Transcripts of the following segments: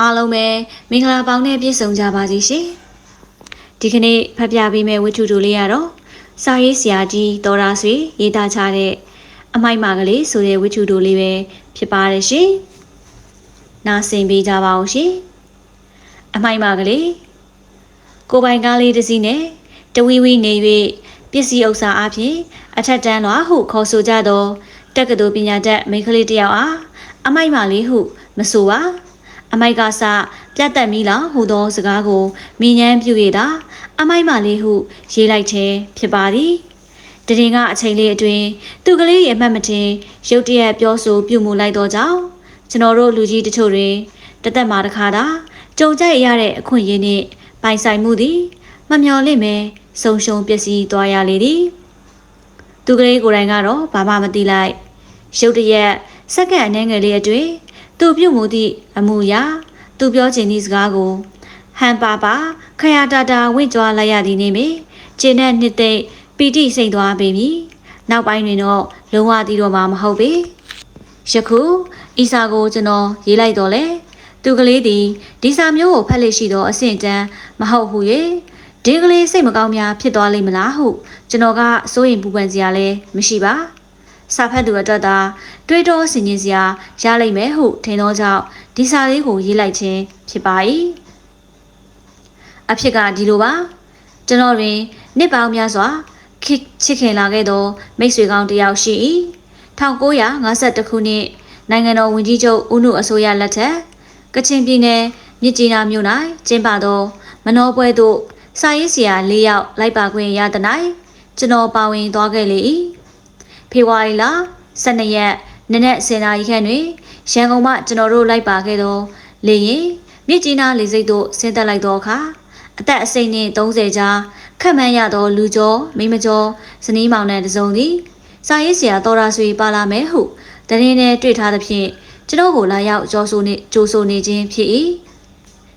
အားလုံးပဲမင်္ဂလာပေါင်းနဲ့ပြည့်စုံကြပါစေရှင်ဒီကနေ့ဖတ်ပြပေးမယ့်ဝတ္ထုတူလေးကတော့စာရေးဆရာကြီးတော်ရာဆွေရေးသားချတဲ့အမိုက်မာကလေးဆိုတဲ့ဝတ္ထုတူလေးပဲဖြစ်ပါတယ်ရှင်နားဆင်ပေးကြပါဦးရှင်အမိုက်မာကလေးကိုပိုင်ကားလေးတစ်စီးနဲ့တဝီဝီနေ၍ပစ္စည်းဥစ္စာအပြင်အထက်တန်းလွာဟုခေါ်ဆိုကြသောတက္ကသိုလ်ပညာတတ်မိန်းကလေးတစ်ယောက်အားအမိုက်မာလေးဟုမဆိုပါ အမိုက်ကစပြတ်တက်မိလားဟူသောစကားကိုမိញ្ញမ်းပြုရတာအမိုက်မာလေးဟု ရေးလိုက်ခြင်းဖြစ်ပါသည်တရင်ကအချိန်လေးအတွင်းသူကလေးရဲ့အမှတ်မတင်ရုတ်တရက်ပြောဆိုပြုမှုလိုက်တော့ကြောင်းကျွန်တော်တို့လူကြီးတချို့တွင်တသက်မှာတစ်ခါသာကြုံကြိုက်ရတဲ့အခွင့်အရေးနှင့်ပိုင်ဆိုင်မှုသည်မမျော်လင့်ပဲဆုံရှုံပျက်စီးသွားရလေသည်သူကလေးကိုယ်တိုင်ကတော့ဘာမှမသိလိုက်ရုတ်တရက်စက္ကန့်အနည်းငယ်လေးအတွင်း သူပြုတ်မှုသည့်အမှုရာသူပြောချင်သည့်စကားကိုဟန်ပါပါခရတာတာဝင့်ကြွားလိုက်ရသည်နေမေကျင်းတဲ့နှစ်သိမ့်ပီတိစိတ်သွားပေမည်နောက်ပိုင်းတွင်တော့လုံးဝတည်တော့မှာမဟုတ်ပေယခုအီစာကိုကျွန်တော်ရေးလိုက်တော့လေသူကလေးသည်ဒီစာမျိုးကိုဖတ်လို့ရှိသောအဆင့်တန်းမဟုတ်ဟု၍ဒီကလေးစိတ်မကောင်းများဖြစ်သွားလိမ့်မလားဟုကျွန်တော်ကစိုးရင်ပူပန်စရာလည်းမရှိပါ စာဖတ်သူအတွက်သာတွေးတောဆင်ခြင်စရာရလိမ့်မယ်ဟုထင်သောကြောင့်ဒီစာလေးကိုရေးလိုက်ခြင်းဖြစ်ပါ၏အဖြစ်ကဒီလိုပါကျွန်တော်တွင်နှစ်ပေါင်းများစွာခစ်ချစ်ခင်လာခဲ့သောမိတ်ဆွေကောင်းတစ်ယောက်ရှိ၏1952ခုနှစ်နိုင်ငံတော်ဝန်ကြီးချုပ်ဦးနုအစိုးရလက်ထက်ကချင်ပြည်နယ်မြစ်ကြီးနားမြို့၌ကျင်းပသောမနောပွဲသို့စာရေးဆရာ၄ယောက်လိုက်ပါခွင့်ရတဲ့၌ကျွန်တော်ပါဝင်သွားခဲ့လေ၏ ဖေဖော်ဝါရီလ12ရက်နနက်10:00နာရီခန့်တွင်ရန်ကုန်မှကျွန်တော်တို့လိုက်ပါခဲ့သောလေရင်မြစ်ကြီးနားလေဆိပ်သို့ဆင်းသက်လိုက်သောအခါအသက်အစိမ့်နှင့်30ကြားခန့်မှန်းရသောလူကျော်မိမကျော်ဇနီးမောင်နှံတစုံသည်စာရေးဆရာတော်ရာဆွေပါလာမယ်ဟုတရင်နဲ့တွေ့ထားသဖြင့်ကျွန်တော်ကိုလာရောက်ကြောဆိုနေကြိုဆိုနေခြင်းဖြစ်၏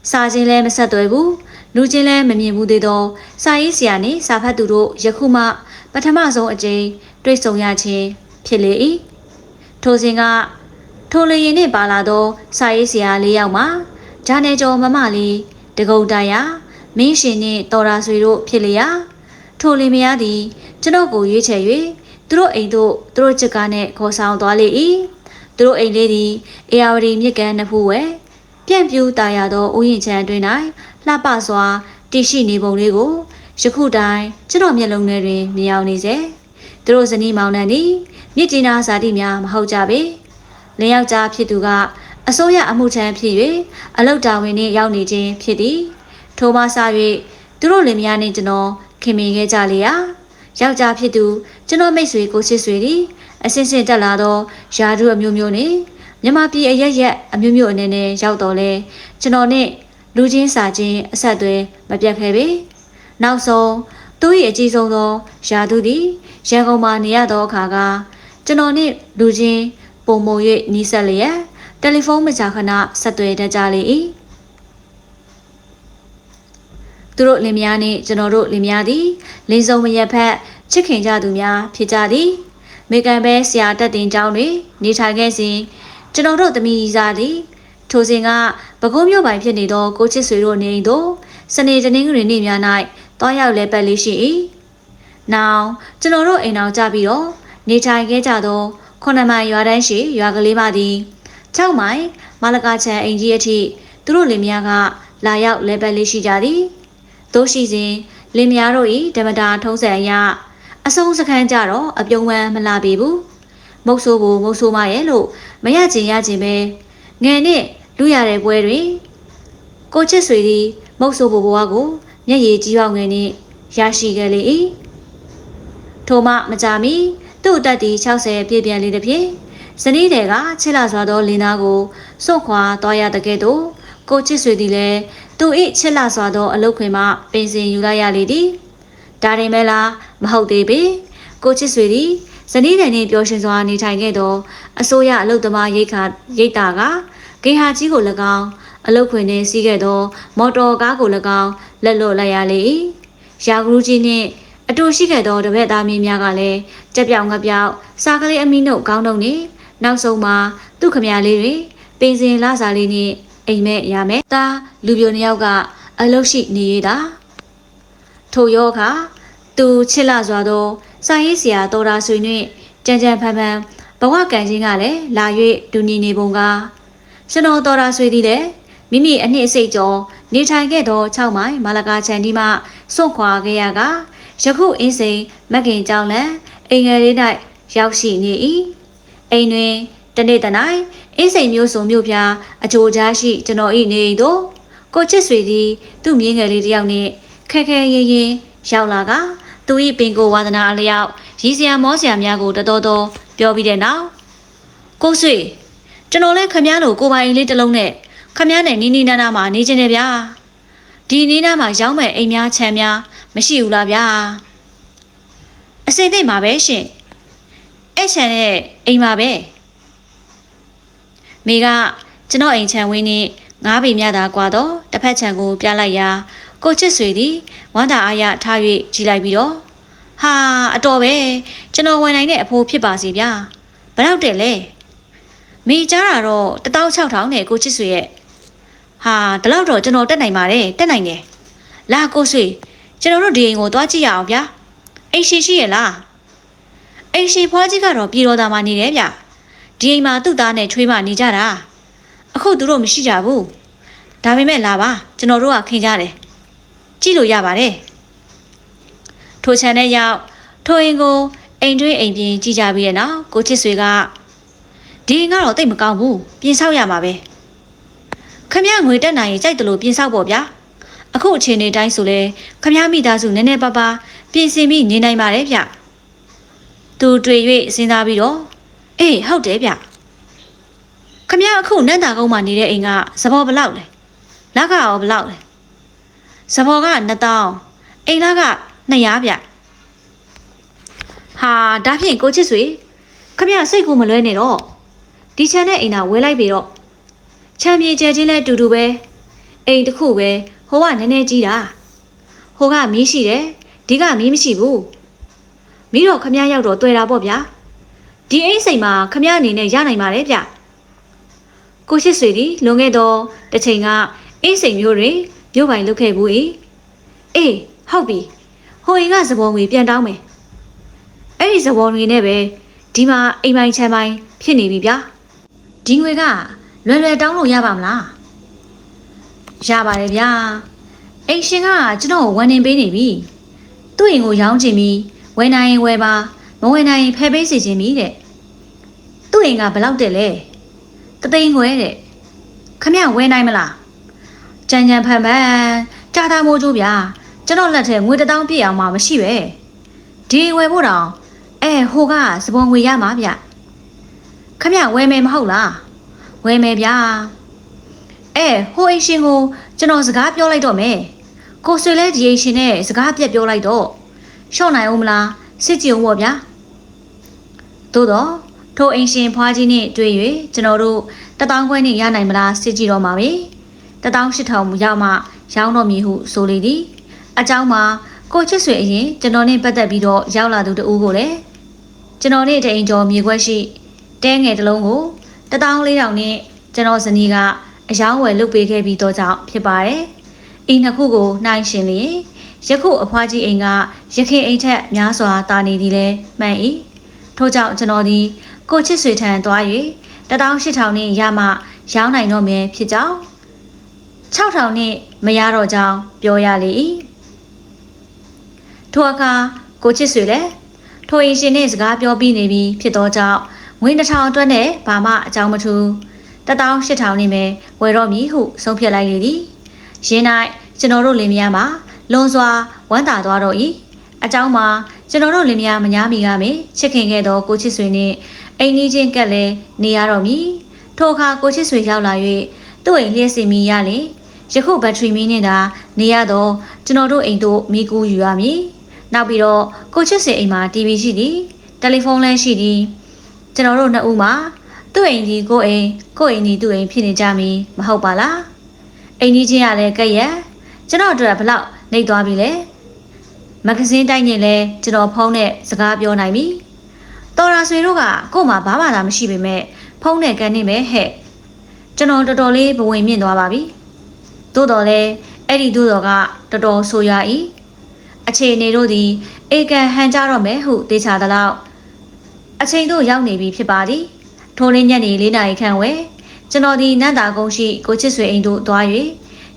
စာချင်းလည်းမဆက်သွယ်ဘူးလူချင်းလည်းမမြင်ဘူးသေးသောစာရေးဆရာနှင့်စာဖတ်သူတို့ယခုမှပထမဆုံးအကြိမ် တွေ့ဆုံရခြင်းဖြစ်လေ၏ထိုစဉ်ကထိုလေရင်နှင့်ပါလာသောစာရေးဆရာ၄ယောက်မှာဂျာနယ်ကျော်မမလေးတကုတ်တရာမင်းရှင်နှင့်တော်ရာဆွေတို့ဖြစ်လျာထိုလင်မယားသည်ကျွန်တော်ကိုရွေးချယ်၍သူတို့အိမ်သို့သူတို့ချစ်ကားနှင့်ခေါ်ဆောင်သွားလေ၏သူတို့အိမ်လေးသည်အေယာဝတီမြစ်ကန်နှစ်ဖူးဝဲပြန့်ပြူတာရသောဥယျာဉ်ခြံအတွင်း၌လှပစွာတည်ရှိနေပုံလေးကိုယခုတိုင်ကျွန်တော်မျက်လုံးထဲတွင်မြင်အောင်နေစေ သူတို့ဇနီးမောင်နှံသည်မြစ်ကြီးနားဇာတိများမဟုတ်ကြပေလင်ယောက်ျားဖြစ်သူကအစိုးရအမှုထမ်းဖြစ်၍အလုတ်တာဝန်နှင့်ရောက်နေခြင်းဖြစ်သည်ထိုမှစ၍သူတို့လင်မယားနှင့်ကျွန်တော်ခင်မင်ခဲ့ကြလေရာယောက်ျားဖြစ်သူကျွန်တော်မိတ်ဆွေကိုချစ်ဆွေသည်အစင်စင်တက်လာသောယာဒုအမျိုးမျိုးနှင့်မြမပြည်အရက်ရက်အမျိုးမျိုးအနေနဲ့ရောက်တော်လဲကျွန်တော်နဲ့လူချင်းစာချင်းအဆက်အသွယ်မပြတ်ခဲ့ပေနောက်ဆုံး သူ၏အကြီးဆုံးသောယာဒုသည်ရန်ကုန်မှာနေရသောအခါကကျွန်တော်နှင့်လူချင်းပုံမုံ၍နီးစပ်လျက်တယ်လီဖုန်းမကြာခဏဆက်သွယ်တတ်ကြလေ၏သူတို့လင်မယားနှင့်ကျွန်တော်တို့လင်မယားသည်လင်းစုံမရက်ဖက်ချစ်ခင်ကြသူများဖြစ်ကြသည်မေကန်ပဲဆရာတက်တင်ကျောင်းတွင်နေထိုင်ခဲ့စဉ်ကျွန်တော်တို့သမီးစားသည်ထိုစဉ်ကပကုံးမြို့ပိုင်ဖြစ်နေသောကိုချစ်ဆွေတို့နေအိမ်သို့စနေတနင်္ဂနွေနေ့များ၌ တွားရောက်လဲပတ်လေးရှိ၏။နောက်ကျွန်တော်တို့အိမ်အောင်ကြပြီးတော့နေထိုင်ခဲ့ကြသောခုနှစ်မိုင်ရွာတန်းရှိရွာကလေးမသည်6မိုင်မလကာချံအိမ်ကြီးအထိသူတို့လင်မယားကလာရောက်လဲပတ်လေးရှိကြသည်။သို့ရှိစဉ်လင်မယားတို့၏ဓမ္မတာထုံးစံအရအဆုံးစခန်းကြတော့အပြုံးဝမ်းမလာပေဘူး။မုတ်ဆိုးကိုမုတ်ဆိုးမရဲ့လို့မရကျင်ရကျင်ပဲငယ်နဲ့လူရတဲ့ပွဲတွင်ကိုချစ်ဆွေသည်မုတ်ဆိုးဘဘွားကို မျက်ရည်ကြီးပေါငယ်နှင့်ရရှိခဲ့လေ၏ထိုမှမကြမီသူ့အသက်သည်60ပြည့်ပြန်လေသည်ဖြင့်ဇနီးတွေကချစ်လာစွာသောလင်းသားကိုစွန့်ခွာသွားရတဲ့ကဲ့သို့ကိုချစ်ဆွေသည်လည်းသူ၏ချစ်လာစွာသောအလုတ်ခွင်မှပင်စင်ယူလိုက်ရလေသည်ဒါရင်မဲလားမဟုတ်သေးပေကိုချစ်ဆွေသည်ဇနီးတဲ့နှင့်ပျော်ရွှင်စွာနေထိုင်ခဲ့သောအစိုးရအလုတ်သမားရိတ်ခါရိတ်တာကဂေဟာကြီးကို၎င်းအလုတ်ခွင်နှင့်စီးခဲ့သောမော်တော်ကားကို၎င်း လက်လွတ်လိုက်ရလေ၏ရာဂရူးကြီးနှင့်အတူရှိခဲ့သောတပည့်သားမင်းများကလည်းကြက်ပြောင်ငပြောက်စားကလေးအမီနှုတ်ကောင်းတုံနှင့်နောက်ဆုံးမှာသူ့ခမရလေးတွင်ပင်စင်လာစာလေးနှင့်အိမ်မက်ရမယ်။ဒါလူပြိုနှစ်ယောက်ကအလုရှိနေရတာ။ထိုယောခါသူချစ်လာစွာသောစာရေးဆရာတော်တာဆွေနှင့်ကြံကြံဖန်ဖန်ဘဝကံချင်းကလည်းလာ၍ဒူညီနေပုံကကျွန်တော်တော်တာဆွေသည်လည်း မိမိအနှစ်အစိတ်ကျော်နေထိုင်ခဲ့သော6မိုင်မာလကာချန်ဒီမှစွန့်ခွာခဲ့ရကယခုအင်းစိန်မက်ကင်ကြောင်းလန်အိမ်ငယ်လေး၌ရောက်ရှိနေ၏အိမ်တွင်တနေ့တနိုင်အင်းစိန်မျိုးစုံမျိုးပြားအကြိုကြားရှိကျွန်တော်၏နေအိမ်သို့ကိုချစ်ဆွေသည်သူ့မြင်းငယ်လေးတစ်ယောက်နှင့်ခဲခဲရင်ရင်ရောက်လာကသူ၏ပင်ကိုဝါသနာအလျောက်ရည်စရာမောစရာများကိုတတော်တော်ပြောပြီးတဲ့နောက်ကိုဆွေကျွန်တော်လည်းခမည်းတော်ကိုပိုင်အိမ်လေးတစ်လုံးနဲ့ ခမည်းနဲ့နီးနီးနားနားမှာနေချင်တယ်ဗျာဒီနီးနားမှာရောင်းမဲ့အိမ်များခြံများမရှိဘူးလားဗျာအစိမ့်သိမ့်ပါပဲရှင်အဲ့ခြံနဲ့အိမ်ပါပဲမိကကျွန်တော်အိမ်ခြံဝင်းနဲ့ငါးပေမြတာကွာတော့တစ်ဖက်ခြံကိုပြလိုက်ရာကိုချစ်ဆွေသည်ဝမ်းသာအားရထား၍ကြည်လိုက်ပြီးတော့ဟာအတော်ပဲကျွန်တော်ဝင်နိုင်တဲ့အဖိုးဖြစ်ပါစီဗျာဘယ်တော့တဲ့လဲမိကြားတာတော့16000နဲ့ကိုချစ်ဆွေရဲ့ ဟာဒီလောက်တော့ကျွန်တော်တက်နိုင်ပါတယ်တက်နိုင်တယ်လာကိုဆွေကျွန်တော်တို့ဒီအိမ်ကိုသွားကြည့်ရအောင်ဗျာအိမ်ရှိရှိရဲ့လားအိမ်ရှိဖွားကြီးကတော့ပြည်တော်သားမှာနေတယ်ဗျဒီအိမ်မှာသူ့သားနဲ့ချွေးမနေကြတာအခုသူတို့မရှိကြဘူးဒါပေမဲ့လာပါကျွန်တော်တို့ကခင်ကြတယ်ကြည့်လို့ရပါတယ်ထိုချန်တဲ့ရောက်ထိုအိမ်ကိုအိမ်တွင်းအိမ်ပြင်ကြည့်ကြပြီးတဲ့နောက်ကိုချစ်ဆွေကဒီအိမ်ကတော့တိတ်မကောင်းဘူးပြင်ဆောက်ရမှာပဲ ခမရငွေတက်နိုင်ရင်ကြိုက်တယ်လို့ပြင်ဆောက်ပေါ့ဗျာအခုအချိန်နေတိုင်းဆိုလဲခမရမိသားစုနည်းနည်းပါးပါပြင်ဆင်ပြီးနေနိုင်ပါတယ်ဗျသူတွေ့၍စဉ်းစားပြီးတော့အေးဟုတ်တယ်ဗျခမရအခုနတ်တာကုန်းမှာနေတဲ့အိမ်ကသဘောဘလောက်လဲလက်ကရောဘလောက်လဲသဘောက2000အိမ်လက200ဗျဟာဒါဖြင့်ကိုချစ်ဆွေခမရစိတ်ကူမလွဲနဲ့တော့ဒီချမ်းတဲ့အိမ်သာဝဲလိုက်ပြီတော့ ချမ်းမြေကျဲချင်းလဲတူတူပဲအိမ်တစ်ခုပဲဟိုကနည်းနည်းကြီးတာဟိုကမီးရှိတယ်ဒီကမီးမရှိဘူးမီးတော့ခမရရောက်တော့တွေ့တာပေါ့ဗျာဒီအိမ်စိမ်မှာခမရအနေနဲ့ရနိုင်ပါတယ်ဗျကိုရှိဆွေဒီလွန်ခဲ့တော့တစ်ချိန်ကအိမ်စိမ်မျိုးတွေမြို့ပိုင်လုတ်ခဲ့ဘူးအေးအေးဟုတ်ပြီဟိုအိမ်ကသဘောငွေပြန်တောင်းမယ်အဲ့ဒီသဘောငွေနဲ့ပဲဒီမှာအိမ်ပိုင်ချမ်းပိုင်ဖြစ်နေပြီဗျာဒီငွေက လွယ်လွယ်တောင်းလို့ရပါမလားရပါတယ်ဗျာအိမ်ရှင်ကကျွန်တော်ကိုဝန်နေပေးနေပြီသူ့အိမ်ကိုရောင်းချင်ပြီးဝယ်နိုင်ရင်ဝယ်ပါမဝယ်နိုင်ရင်ဖယ်ပေးစီခြင်းပြီတဲ့သူ့အိမ်ကဘယ်လောက်တက်လဲတသိန်းခွဲတဲ့ခမရဝယ်နိုင်မလားကြံကြံဖန်ဖန်ကြာတာမိုးကျိုးဗျာကျွန်တော်လက်ထဲငွေတစ်တောင်းပြည့်အောင်မှမရှိပဲဒီဝယ်ဖို့တောင်အဲဟိုကစပွန်ငွေရမှာဗျခမရဝယ်မယ်မဟုတ်လား ဝယ်မယ်ဗျာအဲဟိုအိမ်ရှင်ကိုကျွန်တော်စကားပြောလိုက်တော့မယ်ကိုဆွေလဲဒီအိမ်ရှင်နဲ့စကားပြက်ပြောလိုက်တော့ရှော့နိုင်အောင်မလားစစ်ကြည့်အောင်ပေါ့ဗျာသို့တော့ထိုအိမ်ရှင်ဖွားကြီးနဲ့တွေ့၍ကျွန်တော်တို့တထောင်ခွဲနဲ့ရနိုင်မလားစစ်ကြည့်တော့မှာပဲတထောင်ရှစ်ထောင်ရောက်မှရောင်းတော့မည်ဟုဆိုလေသည်အเจ้าမှာကိုချစ်ဆွေအရင်ကျွန်တော်နဲ့ပတ်သက်ပြီးတော့ရောက်လာသူတဦးကိုလည်းကျွန်တော်နဲ့တအိမ်ကျော်မြေခွက်ရှိတဲငယ်တစ်လုံးကို တထောင်လေးတောင်နဲ့ကျွန်တော်ဇနီးကအယောင်းဝယ်လုပ်ပေးခဲ့ပြီးတော့ကြောင့်ဖြစ်ပါတယ်။အိမ်နှစ်ခုကိုနှိုင်းရှင်လျင်ယခုအဖွားကြီးအိမ်ကရခင်အိမ်ထက်များစွာတာနေသည်လဲမှန်၏ထို့ကြောင့်ကျွန်တော်သည်ကိုချစ်ဆွေထံသွား၍18000နဲ့ရမှရောင်းနိုင်တော့မယ်ဖြစ်ကြောင်း6000နဲ့မရတော့ကြောင်းပြောရလေ၏ထိုအခါကိုချစ်ဆွေလည်းထိုရင်ရှင်နဲ့စကားပြောပြီးနေပြီဖြစ်သောကြောင့် ငွေ1000အတွက်နဲ့ဘာမှအကြောင်းမထူး18000နဲ့ပဲဝယ်တော့မည်ဟုဆုံးဖြတ်လိုက်လေသည်ရင်း၌ကျွန်တော်တို့လင်မယားမှာလွန်စွာဝမ်းသာသွားတော့၏အကြောင်းမှာကျွန်တော်တို့လင်မယားမညာမီကမေချစ်ခင်ခဲ့သောကိုချစ်ဆွေနှင့်အိမ်နီးချင်းကလည်းနေရတော့မည်ထိုအခါကိုချစ်ဆွေရောက်လာ၍သူ့အိမ်လျှက်စီမီရလေယခုဘက်ထရီမီနဲ့သာနေရတော့ကျွန်တော်တို့အိမ်သို့မိကူးယူရမည်နောက်ပြီးတော့ကိုချစ်ဆွေအိမ်မှာ TV ရှိသည်တယ်လီဖုန်းလည်းရှိသည် ကျွန်တော်တို့နှစ်ဦးမှာသူ့အိမ်ဒီကိုအိမ်ကိုအိမ်ဒီသူ့အိမ်ဖြစ်နေကြမည်မဟုတ်ပါလားအိမ်ကြီးချင်းရလည်းကက်ရက်ကျွန်တော်တို့ကဘလောက်နေသွားပြီလဲမဂဇင်းတိုက်နဲ့လဲကျွန်တော်ဖုန်းနဲ့စကားပြောနိုင်ပြီတော်ရာဆွေတို့ကကို့မှာဘာမှသာမရှိပေမဲ့ဖုန်းနဲ့ကန်နေမယ်ဟဲ့ကျွန်တော်တော်တော်လေးဘဝင်မြင့်သွားပါပြီသို့တော်လည်းအဲ့ဒီသို့တော်ကတော်တော်ဆိုရ၏အခြေအနေတို့သည်အေကန်ဟန်ကြတော့မယ်ဟုသိချသလောက် အချိန်တို့ရောက်နေပြီဖြစ်ပါသည်ထိုနေ့ညနေ၄နာရီခန့်ဝယ်ကျွန်တော်ဒီနန္တာကုန်းရှိကိုချစ်ဆွေအိမ်တို့သွား၍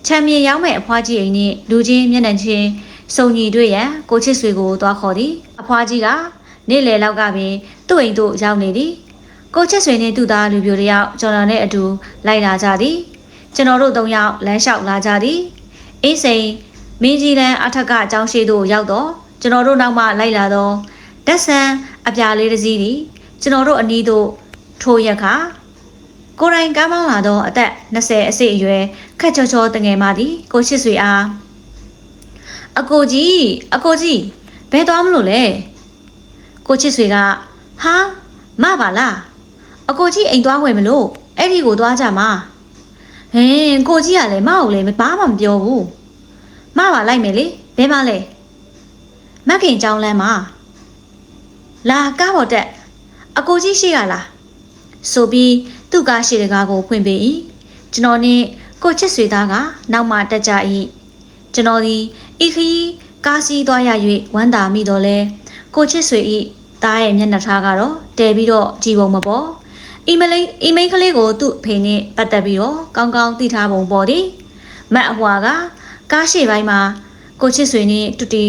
ချမ်းမြေရောက်မဲ့အဖွားကြီးအိမ်နှင့်လူချင်းမျက်နှာချင်းစုံညီတွေ့ရန်ကိုချစ်ဆွေကိုသွားခေါ်သည်အဖွားကြီးကနေ့လယ်လောက်ကပင်သူ့အိမ်သို့ရောက်နေသည်ကိုချစ်ဆွေနဲ့သူ့သားလူပြိုတယောက်ကျွန်တော်နဲ့အတူလိုက်လာကြသည်ကျွန်တော်တို့သုံးယောက်လမ်းလျှောက်လာကြသည်အေးစိန်မင်းကြီးလန်းအထက်ကအကြောင်းရှိသို့ရောက်တော့ကျွန်တော်တို့နောက်မှလိုက်လာတော့တက်ဆန် အပြာလေးတစ်စီးသည်ကျွန်တော်တို့အနီးသို့ထိုးရက်ခါကိုယ်တိုင်ကားမောင်းလာတော့အသက်20အစိတ်အရွယ်ခက်ချောချောတငယ်မသည်ကိုချစ်ဆွေအားအကိုကြီးအကိုကြီးဘယ်သွားမလို့လဲကိုချစ်ဆွေကဟာမပါလားအကိုကြီးအိမ်သွားဝင်မလို့အဲ့ဒီကိုသွားကြမှာဟင်းကိုကြီးကလည်းမဟုတ်လေဘာမှမပြောဘူးမပါလိုက်မယ်လေဘယ်မှလဲမခင်ကြောင်းလမ်းမှာ လာကားပေါ်တက်အကိုကြီးရှိရလားဆိုပြီးသူ့ကားရှိတဲ့ကားကိုဖွင့်ပေး၏ကျွန်တော်နဲ့ကိုချစ်ဆွေသားကနောက်မှတက်ကြ၏ကျွန်တော်ဒီဤခီးကားစီးသွားရ၍ဝမ်းသာမိတော့လဲကိုချစ်ဆွေ၏သားရဲ့မျက်နှာထားကတော့တဲပြီးတော့ကြည်ပုံမပေါ်အီမလိအီမိန်ကလေးကိုသူ့အဖေနဲ့ပတ်သက်ပြီးတော့ကောင်းကောင်းသိထားပုံပေါ်သည်မတ်အဟွာကကားရှိပိုင်းမှာကိုချစ်ဆွေနဲ့တူတီ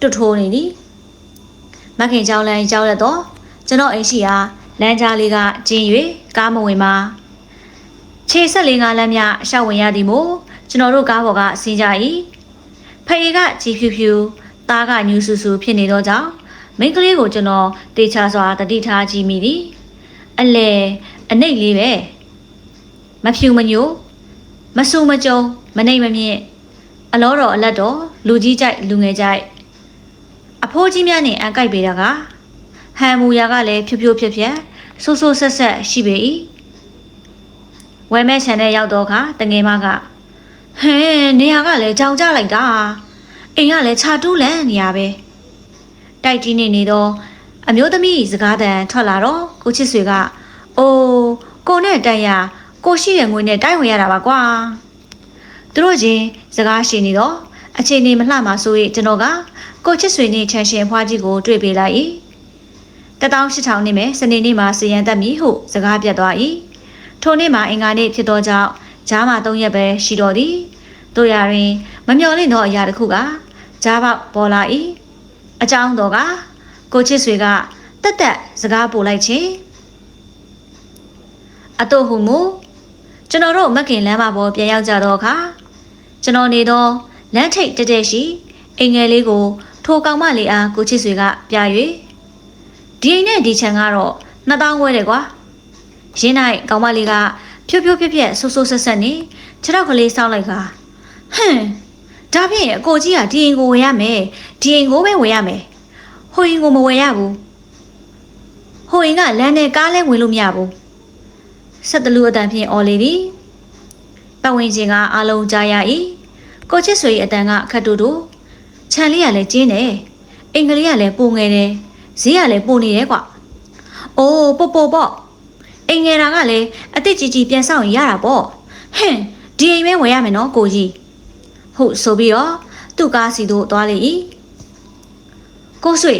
တွတ်ထိုးနေသည် မခင်ကြောင်းလန်းကြောက်ရတော့ကျွန်တော်အိမ်ရှိဟာလမ်းကြားလေးကကျင်း၍ကားမဝင်မှာခြေဆက်လေးငါးလမ်းမြရှောက်ဝင်ရသည်မို့ကျွန်တော်တို့ကားပေါ်ကဆင်းကြ၏ဖေကကြည်ဖြူဖြူသားကညူဆူဆူဖြစ်နေတော့ကြောင့်မိန်းကလေးကိုကျွန်တော်တေချာစွာတတိထားကြည့်မိသည်အလဲအနှိတ်လေးပဲမဖြူမညိုမဆူမကြုံမနှိတ်မမြင့်အလောတော်အလက်တော်လူကြီးကြိုက်လူငယ်ကြိုက် အဖိုးကြီးများနဲ့အန်ကိုက်ပေးတာကဟန်မူရာကလည်းဖြူဖြူဖြက်ဖြက်ဆိုးဆိုးဆက်ဆက်ရှိပေ၏ဝဲမဲ့ချန်တဲ့ရောက်တော့ခါတငယ်မကဟဲနေရာကလည်းကြောင်ကြလိုက်တာအိမ်ကလည်းခြာတူးလန့်နေရပဲတိုက်ကြီးနေနေတော့အမျိုးသမီးစကားတန်ထွက်လာတော့ကိုချစ်ဆွေကအိုးကိုနဲ့တိုက်ရကိုရှိတဲ့ငွေနဲ့တိုက်ဝင်ရတာပါကွာသူတို့ချင်းစကားရှိနေတော့အချိန်နေမလှမှာဆိုရင်ကျွန်တော်က ကိုချစ်ဆွေနဲ့ချန်ရှင်အဖွားကြီးကိုတွေ့ပေးလိုက်၏တတောင်း8000နဲ့မယ်စနေနေ့မှာစရန်တက်မည်ဟုစကားပြတ်သွား၏ထိုနေ့မှာအင်္ဂါနေ့ဖြစ်သောကြောင့်ဂျားမှာ3ရက်ပဲရှိတော်သည်တို့ရရင်မမျော်လင့်သောအရာတစ်ခုကဂျားပေါက်ပေါ်လာ၏အကြောင်းတော်ကကိုချစ်ဆွေကတက်တက်စကားပို့လိုက်ချင်းအတော့ဟုမူကျွန်တော်တို့မက်ကင်လမ်းမပေါ်ပြန်ရောက်ကြတော့အခါကျွန်တော်နေတော့လမ်းထိပ်တက်တက်ရှိအိမ်ငယ်လေးကို ထိုကောင်မလေးအားကိုချစ်ဆွေကပြ၍ဒီအိမ်နဲ့ဒီချန်ကတော့2000ခွဲတယ်ကွာရင်းနိုင်ကောင်မလေးကဖြိုးဖြိုးပြက်ပြက်ဆူဆူဆက်ဆက်နေခြေထောက်ကလေးစောင်းလိုက်ကဟမ်ဒါဖြင့်အကိုကြီးကဒီအိမ်ကိုဝယ်ရမယ်ဒီအိမ်ကိုပဲဝယ်ရမယ်ဟိုရင်ကိုမဝယ်ရဘူးဟိုရင်ကလမ်းနဲ့ကားလဲဝင်လို့မရဘူးဆက်တလူအတန်ဖြင့်အော်လေသည်ပတ်ဝန်းကျင်ကအားလုံးကြားရ၏ကိုချစ်ဆွေအတန်ကခတ်တူတူ ခြံလေးကလည်းကျင်းတယ်အင်္ဂလိပ်ကလည်းပိုငယ်တယ်ဈေးကလည်းပိုနေတယ်ကွအိုးပို့ပို့ပေါ့အင်ငယ်တာကလည်းအစ်စ်ကြီးကြီးပြန်ဆောင်ရင်ရတာပေါ့ဟင်ဒီအိမ်ပဲဝယ်ရမယ်နော်ကိုကြီးဟုတ်ဆိုပြီးတော့သူ့ကားစီတို့သွားလေ၏ကိုဆွေ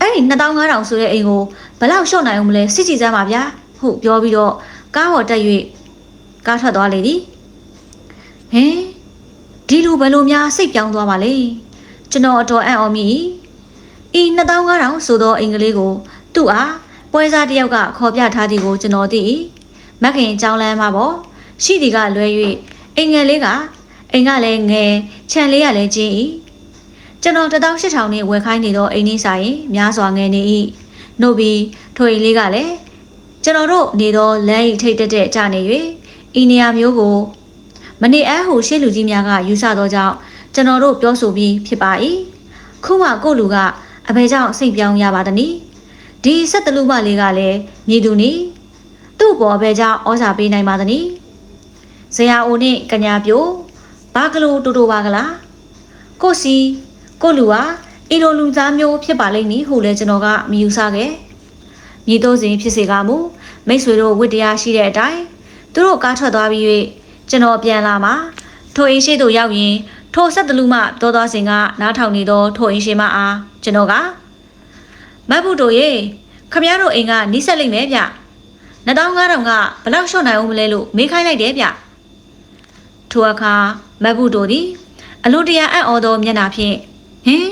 အဲ့ဒီ2500ဆိုတဲ့အိမ်ကိုဘယ်လောက်လျှော့နိုင်အောင်မလဲစစ်ကြည့်စမ်းပါဗျာဟုတ်ပြောပြီးတော့ကားပေါ်တက်၍ကားထွက်သွားလေသည်ဟင်ဒီလူဘယ်လိုများစိတ်ပြောင်းသွားပါလဲ ကျွန်တော်အတော်အံ့ဩမိဤ2500ဆိုသောအင်္ဂလိပ်ကိုသူ့အားပွဲစားတစ်ယောက်ကခေါ်ပြထားသည်ကိုကျွန်တော်သိ၏မက်ခင်ကြောင်းလမ်းမှာပေါ့ရှိသည်ကလွဲ၍အင်္ဂလေးကအိမ်ကလည်းငယ်ခြံလေးကလည်းကျင်း၏ကျွန်တော်18000နဲ့ဝယ်ခိုင်းနေသောအိမ်ကြီးဆိုင်များစွာငယ်နေ၏နှုတ်ပြီးထိုအိမ်လေးကလည်းကျွန်တော်တို့နေသောလမ်း၏ထိတ်တက်တဲ့ကြနေ၍ဤနေရာမျိုးကိုမနေအပ်ဟုရှေ့လူကြီးများကယူဆသောကြောင့် ကျွန်တော်တို့ပြောဆိုပြီးဖြစ်ပါ၏ခုမှကို့လူကအဘယ်ကြောင့်စိတ်ပြောင်းရပါသနည်းဒီဆက်တလူမလေးကလည်းမြည်သူနီသူ့ပေါ်ဘယ်ကြောင့်ဩဇာပေးနိုင်ပါသနည်းဇရာအိုနဲ့ကညာပြိုဘာကလိုတူတူပါကလားကိုစီကိုလူဟာအီလိုလူသားမျိုးဖြစ်ပါလိမ့်မည်ဟုလည်းကျွန်တော်ကမယူဆခဲ့မြည်တော့စဉ်ဖြစ်စေကမူမိတ်ဆွေတို့ဝိတရားရှိတဲ့အတိုင်းသူသူတို့ကားထွက်သွားပြီး၍ကျွန်တော်ပြန်လာမှာထိုအိမ်ရှိသို့ရောက်ရင် ထိုဆက်တလူမှတော်တော်စင်ကနားထောင်နေသောထိုအိမ်ရှိမအားကျွန်တော်ကမတ်ဘူးတို့ရေခမရတို့အိမ်ကနီးစက်လိမ့်မယ်ဗျ2500ကဘယ်လောက်လျှော့နိုင်အောင်မလဲလို့မေးခိုင်းလိုက်တယ်ဗျထိုအခါမတ်ဘူးတို့သည်အလိုတရာအံ့ဩသောမျက်နှာဖြင့်ဟင်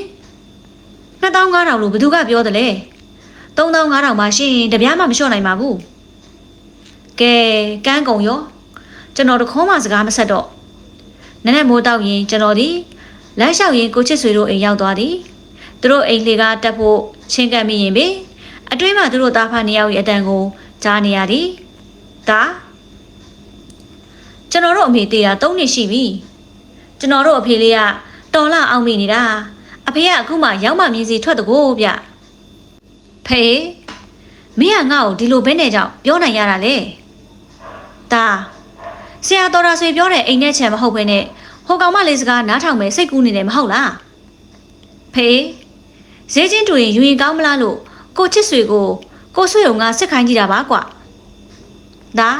2500လို့ဘသူကပြောတယ်လဲ3500မှရှင်တပြားမှမလျှော့နိုင်ပါဘူးကဲကန်းကုံရောကျွန်တော်တခေါမှစကားမဆက်တော့ နည်းနည်းမိုးတောက်ရင်ကျွန်တော်ဒီလမ်းလျှောက်ရင်ကိုချစ်ဆွေတို့အိမ်ရောက်သွားသည်သူတို့အိမ်လေကတက်ဖို့ချင်းကပ်မိရင်ပဲအတွင်းမှာသူတို့သားဖားနှစ်ယောက်ရဲ့အတန်ကိုကြားနေရသည်ဒါကျွန်တော်တို့အမေတေးတာ၃နှစ်ရှိပြီကျွန်တော်တို့အဖေလေးကတော်လာအောင်မိနေတာအဖေကအခုမှရောက်မှမြင်စီထွက်တကိုးဗျဖေမင်းကငါ့ကိုဒီလိုဘဲနဲ့ကြောင့်ပြောနိုင်ရတာလေဒါ ဆရာတော်ရာဆွေပြောတဲ့အိမ်နဲ့ချံမဟုတ်ဘဲနဲ့ဟိုကောင်မလေးစကားနားထောင်မယ်စိတ်ကူးနေတယ်မဟုတ်လားဖေဈေးချင်းတူရင်ယူရင်ကောင်းမလားလို့ကိုချစ်ဆွေကိုကိုဆွေုံကစစ်ခိုင်းကြည့်တာပါကွာဒါ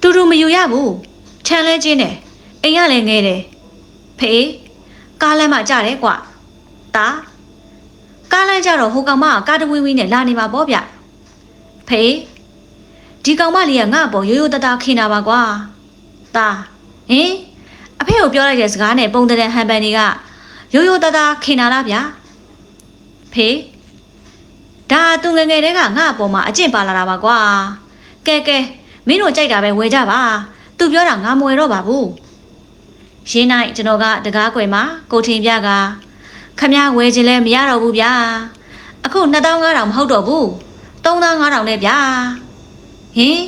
တူတူမယူရဘူးခြံလဲချင်းတယ်အိမ်ကလည်းငဲတယ်ဖေကားလမ်းမှာကြတယ်ကွာဒါကားလမ်းကြတော့ဟိုကောင်မကကားတဝင်းဝင်းနဲ့လာနေပါပေါ့ဗျဖေဒီကောင်မလေးကငါ့အပေါ်ရိုးရိုးသားသားခင်တာပါကွာ ဒါဟင်အဖေကိုပြောလိုက်တဲ့စကားနဲ့ပုံတဲ့ဟန်ပန်တွေကရိုးရိုးသားသားခင်တာလားဗျာဖေဒါသူငယ်ငယ်တည်းကငါ့အပေါ်မှာအကျင့်ပါလာတာပါကွာကဲကဲမင်းတို့ကြိုက်တာပဲဝယ်ကြပါသူပြောတာငါမဝယ်တော့ပါဘူးရင်းနိုင်ကျွန်တော်ကတကားကွယ်မှာကိုထင်ပြကခမဝယ်ခြင်းလဲမရတော့ဘူးဗျာအခု2500မဟုတ်တော့ဘူး3500နဲ့ဗျာဟင်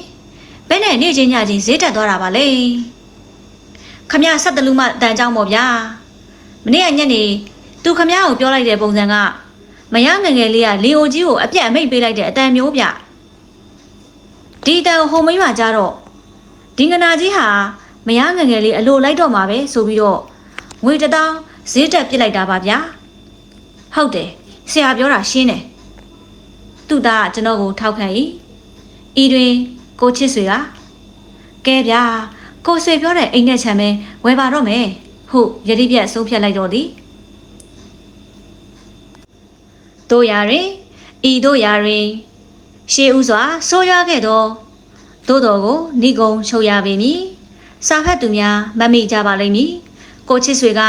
ဘယ်နဲ့နေ့ချင်းညချင်းဈေးတက်သွားတာပါလေခမဆက်တလူမတန်ကြောင်းပေါ့ဗျာမနေ့ကညနေသူခမကိုပြောလိုက်တဲ့ပုံစံကမရငယ်ငယ်လေးကလီယိုကြီးကိုအပြက်အမိတ်ပေးလိုက်တဲ့အတန်မျိုးဗျဒီတန်ဟိုမိမကြတော့ဒီငနာကြီးဟာမရငယ်ငယ်လေးအလိုလိုက်တော့မှာပဲဆိုပြီးတော့ငွေတထောင်ဈေးတက်ပစ်လိုက်တာပါဗျာဟုတ်တယ်ဆရာပြောတာရှင်းတယ်သူ့သားကကျွန်တော်ကိုထောက်ခံ၏ဤတွင် ကိုချစ်ဆွေကကဲဗျာကိုဆွေပြောတဲ့အိမ်နဲ့ချမ်းပဲဝယ်ပါတော့မယ်ဟုတ်ယတိပြတ်ဆုံးဖြတ်လိုက်တော့သည်တို့ရရင်ဤတို့ရရင်ရှေးဥစွာဆိုးရွားခဲ့သောသို့တော်ကိုဏိကုံချုပ်ရပေမည်စာဖတ်သူများမမိကြပါလိမ့်မည်ကိုချစ်ဆွေက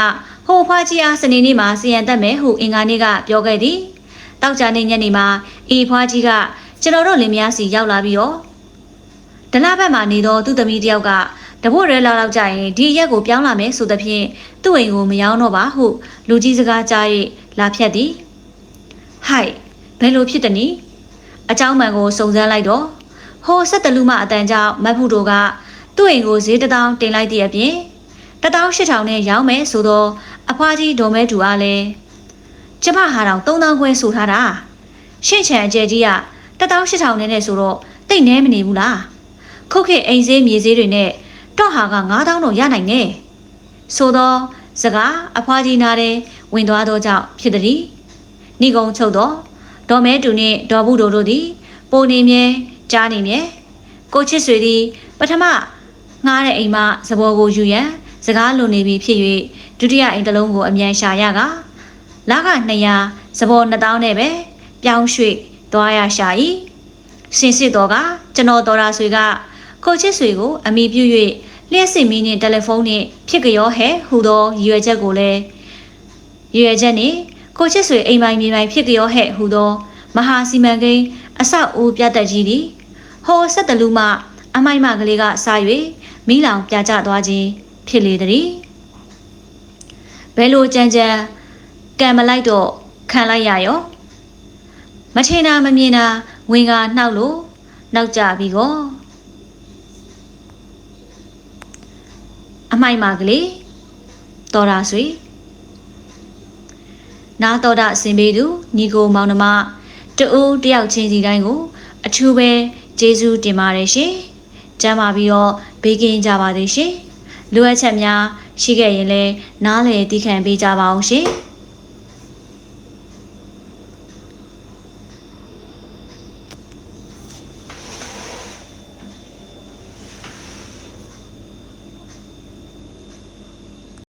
ဟိုဖွားကြီးအားစနေနေ့မှာစီယံတက်မယ်ဟုအင်္ဂါနေ့ကပြောခဲ့သည်တောက်ကြနေ့ညနေမှာဤဖွားကြီးကကျွန်တော်တို့လင်မယားစီရောက်လာပြီးတော့ ဒလဘက်မှာနေတော့သူ့သမီးတယောက်ကတပို့ရဲလာလောက်ကြရင်ဒီရက်ကိုပြောင်းလာမယ်ဆိုသဖြင့်သူ့အိမ်ကိုမရောက်တော့ပါဟုလူကြီးစကားကြား၍လာဖြတ်သည်ဟိုက်ဘယ်လိုဖြစ်တနည်းအเจ้าမှန်ကိုစုံစမ်းလိုက်တော့ဟိုဆက်တလူမအတန်ကြောင့်မတ်ဖူတို့ကသူ့အိမ်ကိုဈေးတစ်တောင်းတင်လိုက်တဲ့အပြင်တစ်တောင်းရှစ်ထောင်နဲ့ရောင်းမယ်ဆိုတော့အဖွားကြီးဒေါ်မဲတူအားလဲကျမဟာတောင်3000ခွဲဆိုထားတာရှင့်ချံအကျယ်ကြီးကတစ်တောင်းရှစ်ထောင်နဲ့နဲ့ဆိုတော့တိတ်နဲမနေဘူးလား ခုတ်ခေအိမ်ဈေးမြေဈေးတွေနဲ့တော့ဟာက9000တော့ရနိုင်နေဆိုတော့စကားအဖွားကြီးနားတဲ့ဝင်သွားသောကြောင့်ဖြစ်သည်ဏိကုံချုပ်တော့ဒေါ်မဲတူနှင့်ဒေါ်ဘူးတို့တို့သည်ပုံနေမြဲကြားနေမြဲကိုချစ်ဆွေသည်ပထမငားတဲ့အိမ်မသဘောကိုယူရန်စကားလွန်နေပြီဖြစ်၍ဒုတိယအိမ်တစ်လုံးကိုအမြန်ရှာရကလာက200သဘော2000နဲ့ပဲပြောင်းရွှေ့သွားရရှာ၏စင်စစ်တော်ကကျွန်တော်တော်ရာဆွေက ကိုချစ်ဆွေကိုအမိပြု၍လျှက်စစ်မီးနှင့်တယ်လီဖုန်းနှင့်ဖြစ်ကြောဟဲဟူသောရည်ရွယ်ချက်ကိုလည်းရည်ရွယ်ချက်နှင့်ကိုချစ်ဆွေအိမ်ပိုင်မြေပိုင်ဖြစ်ကြောဟဲဟူသော မဟာစီမံကိန်းအဆောက်အဦပြတ်တက်ကြီးသည်ဟိုဆက်တလူမှအမိုက်မကလေးကစား၍မိလောင်ပြကြသွားခြင်းဖြစ်လေသည်ဘယ်လိုကြမ်းကြမ်းကံမလိုက်တော့ခံလိုက်ရရောမထင်တာမမြင်တာဝင်ကနှောက်လို့နောက်ကြပြီကော အမိုက်မကလေးတော်တာဆွေနာတော်တာအစင်ပေးသူညီကိုမောင်နှမတူတယောက်ချင်းစီတိုင်းကို အထူးပဲကျေးဇူးတင်ပါတယ်ရှင်။ကျမ်းပါပြီးတော့ဘေးကင်းကြပါသေးရှင်။လိုအပ်ချက်များရှိခဲ့ရင်လည်းနားလည်သိခံပေးကြပါအောင်ရှင်။